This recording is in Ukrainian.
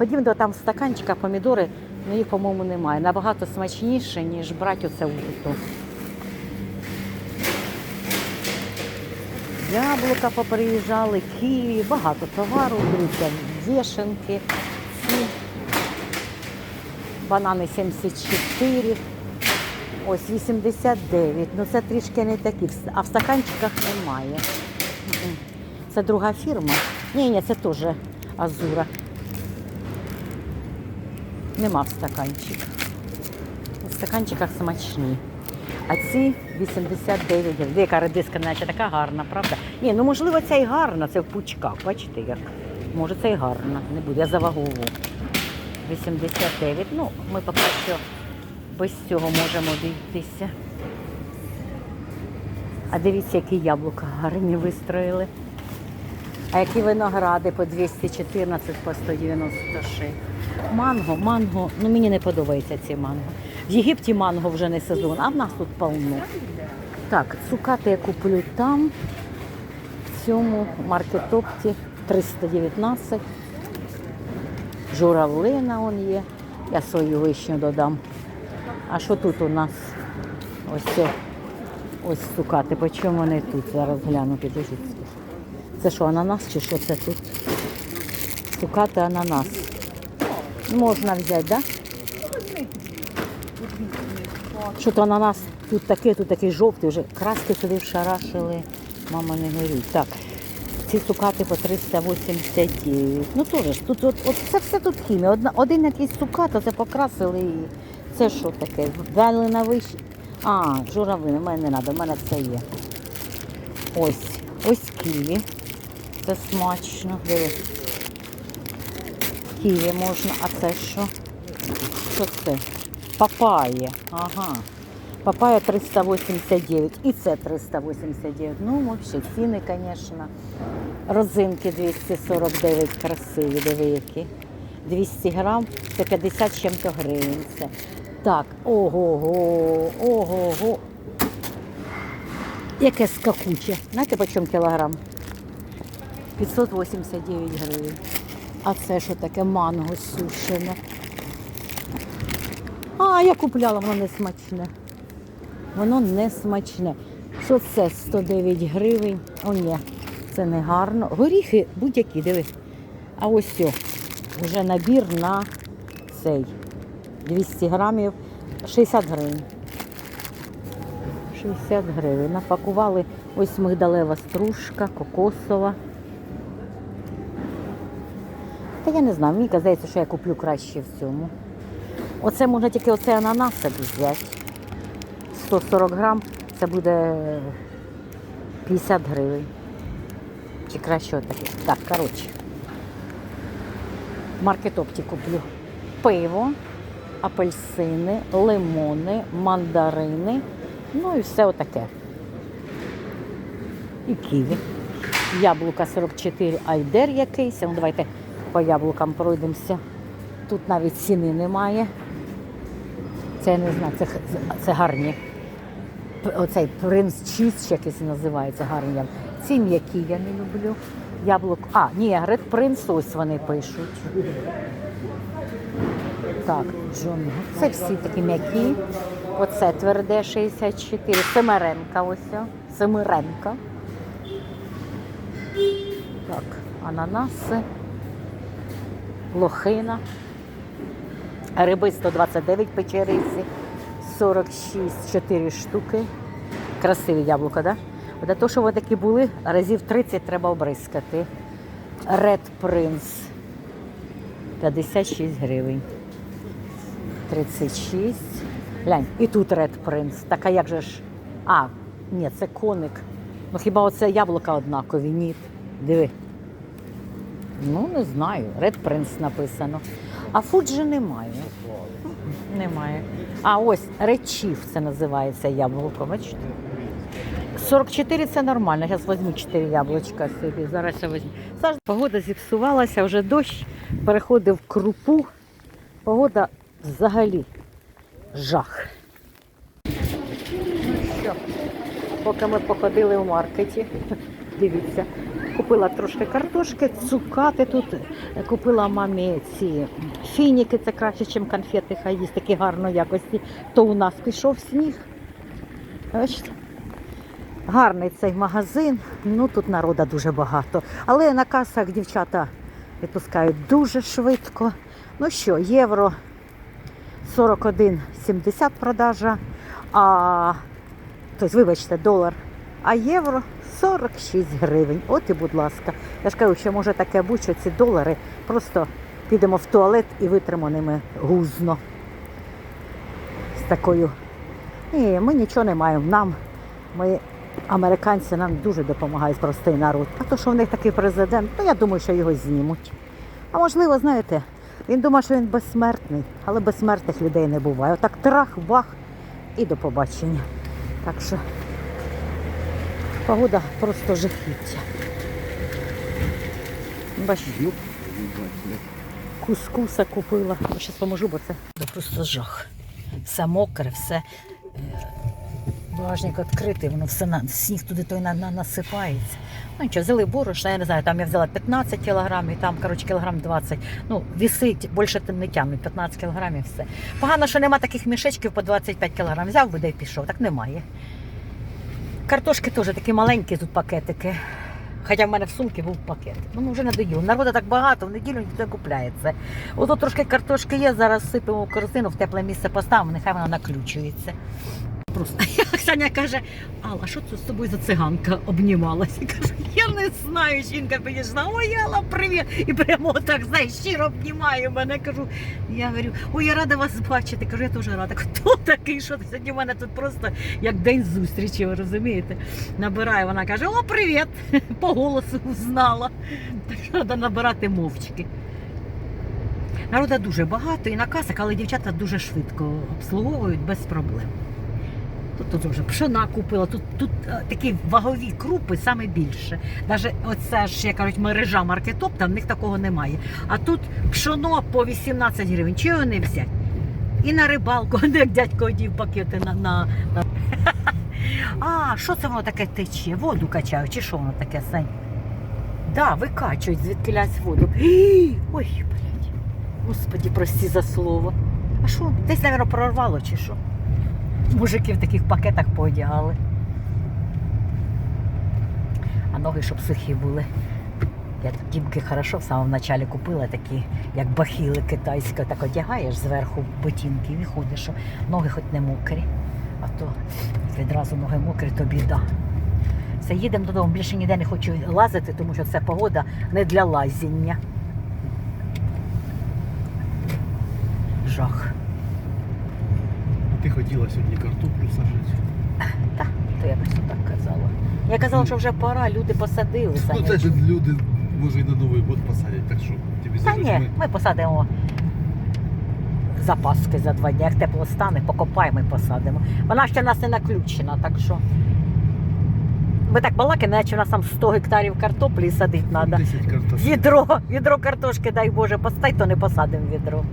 Ходім до там в стаканчиках помідори, ну їх, по-моєму, немає. Набагато смачніше, ніж брати оце ульту. Яблука поприїжджали, ківі, багато товару, дивіться, вішенки, банани 74, ось 89. Ну це трішки не такі, а в стаканчиках немає. Це друга фірма. Ні, ні, це теж Азура. Нема в стаканчиках. У стаканчиках смачні. А ці 89 гривень. Яка редиска, наче така гарна, правда? Ні, ну можливо, ця і гарна, це в пучках. Бачите як? Може, це і гарна. Не буде, я за вагову. 89. Ну, ми поки що без цього можемо обійтися. А дивіться, які яблука гарні вистроїли. А які виногради по 214, по 196. Манго, манго, ну мені не подобається ці манго. В Єгипті манго вже не сезон, а в нас тут повно. Так, цукати я куплю там, в цьому маркетопті 319. Журавлина он є. Я свою вишню додам. А що тут у нас? Ось. Ось цукати. По чому вони тут? Зараз гляну, підожіть. Це що, ананас чи що це тут? Цукати ананас. Можна взяти, так? Да? Що то ананас тут такий, тут такий жовтий, вже краски туди вшарашили. Мама не горюй. Так, ці цукати по 389. Ну теж тут от, от це все тут хімія. Одна, один якийсь цукат, це покрасили і це що таке? Дали на вищі. А, журавлини, в мене не треба, в мене це є. Ось, ось ківі. Це смачно. Диви. Ківі можна, а це що? Що це? Папає. Ага. Папая 389. І це 389. Ну, взагалі, ціни, звісно. Розинки 249 красиві, диви які. 200 грам, це 50 чим-то гривень. Це. Так, ого-го, ого-го. Яке скакуче. Знаєте, по чому кілограм? 589 гривень. А це що таке манго сушене? А, я купляла, воно не смачне. Воно не смачне. Що це 109 гривень? О, ні, це не гарно. Горіхи будь-які, диви. А ось вже набір на цей 200 грамів 60 гривень. 60 гривень. Напакували ось мигдалева стружка, кокосова. Та я не знаю, мені здається, що я куплю краще в цьому. Оце можна тільки оцей ананас собі взяти. 140 грам, це буде 50 гривень. Чи краще отаке. Так, коротше. Маркетопті куплю пиво, апельсини, лимони, мандарини, ну і все отаке. І ківі. Яблука 44 айдер якийсь. Ну, давайте по яблукам пройдемося. Тут навіть ціни немає. Це я не знаю, це, це гарні. Оцей принц чіз якийсь називається гарні. Ці м'які я не люблю. Яблук. А, ні, Ред Принц, ось вони пишуть. Так, Джон. Це всі такі м'які. Оце тверде 64. Семеренка ось. о. Семиренка. Так, ананаси. Лохина. Риби 129 печериці, 46, 4 штуки. Красиві яблука? Да? Для того, щоб такі були, разів 30 треба обрискати. Red Prince 56 гривень. 36. Глянь, і тут Red Prince. Так а як же ж? А, ні, це коник. Ну хіба оце яблука однакові? Ні. Диви. Ну, не знаю. Red Prince написано. А Фуджи немає. Немає. А ось речів це називається яблуко. Бачите? 44 це нормально. Зараз візьму 4 яблучка собі. Зараз я візьму. Зараз погода зіпсувалася, вже дощ переходив в крупу. Погода взагалі жах. Ну що, поки ми походили в маркеті, дивіться. Купила трошки картошки, цукати тут. Купила мамі ці фініки, це краще, ніж конфети, хай їсть такі гарної якості. То у нас пішов сніг. Бачите? Гарний цей магазин. Ну тут народу дуже багато. Але на касах дівчата відпускають дуже швидко. Ну що, євро 41,70 продажа, а тобто, вибачте, долар, а євро 46 гривень. От і будь ласка. Я ж кажу, що може таке бути, що ці долари просто підемо в туалет і витримо ними гузно. З такою. Ні, ми нічого не маємо. Нам, ми, американці, нам дуже допомагають простий народ. А то, що в них такий президент, ну я думаю, що його знімуть. А можливо, знаєте, він думає, що він безсмертний, але безсмертних людей не буває. Отак трах, бах і до побачення. Так що погода просто жахіття. Бачите, кускуса купила. Зараз поможу, бо це просто жах. Все мокре, все. е, Багажник відкритий, воно все на сніг туди той на, на, насипається. Ну нічого, взяли борошна, я не знаю, там я взяла 15 кілограмів, там, коротше, кілограм 20. Ну, вісить, більше тим не тягнуть, 15 кілограмів все. Погано, що нема таких мішечків по 25 кілограм. Взяв би де й пішов, так немає. Картошки теж такі маленькі тут пакетики. Хоча в мене в сумці був пакет. Ну, вже надоїло. Народу так багато, в неділю ніхто не купляється. Ото трошки картошки є, зараз сипемо в корзину, в тепле місце поставимо, нехай вона наключується. Просто Оксаня каже, Алла, що це з тобою за циганка обнімалася? Я кажу, я не знаю. Жінка підійшла, ой, Алла, привіт. І прямо так, знаєш, щиро обнімає мене. Кажу, я говорю, ой, я рада вас бачити. Кажу, я теж рада. Хто такий? Що сьогодні в мене тут просто як день зустрічі, ви розумієте? Набирає, вона каже, о, привіт! По голосу узнала. Так треба набирати мовчки. Народу дуже багато і на касах, але дівчата дуже швидко обслуговують без проблем. Тут, вже пшона купила, тут, тут е, такі вагові крупи саме більше. Навіть оце ж, як кажуть, мережа маркетоп, там в них такого немає. А тут пшоно по 18 гривень. Чи його не взяти? І на рибалку, як дядько одів пакети на. на, на... А, що це воно таке тече? Воду качають, чи що воно таке, Сань? Да, викачують звідки воду. Ой, блядь. Господі, прості за слово. А що? Десь, мабуть, прорвало чи що? Мужики в таких пакетах поодягали. А ноги, щоб сухі були. Я тут дімки хорошо в самому началі купила такі, як бахіли китайські, так одягаєш зверху ботинки і ходиш, що ноги хоч не мокрі. А то відразу ноги мокрі, то біда. Все, їдемо додому, більше ніде не хочу лазити, тому що це погода не для лазіння. Жах. Ти хотіла сьогодні картоплю сажати. Так, то я просто так казала. Я казала, що вже пора, люди посадили. Ну, Саня. це ж люди, може, і на Новий год посадять, так що тобі Та зараз ні, ми... ми посадимо запаски за два дні. Як тепло стане, покопаємо і посадимо. Вона ще в нас не наключена, так що. Ми так балакаємо, наче у нас там 100 гектарів картоплі садити треба. 10 картоплів. Відро, відро картошки, дай Боже, постай, то не посадимо відро.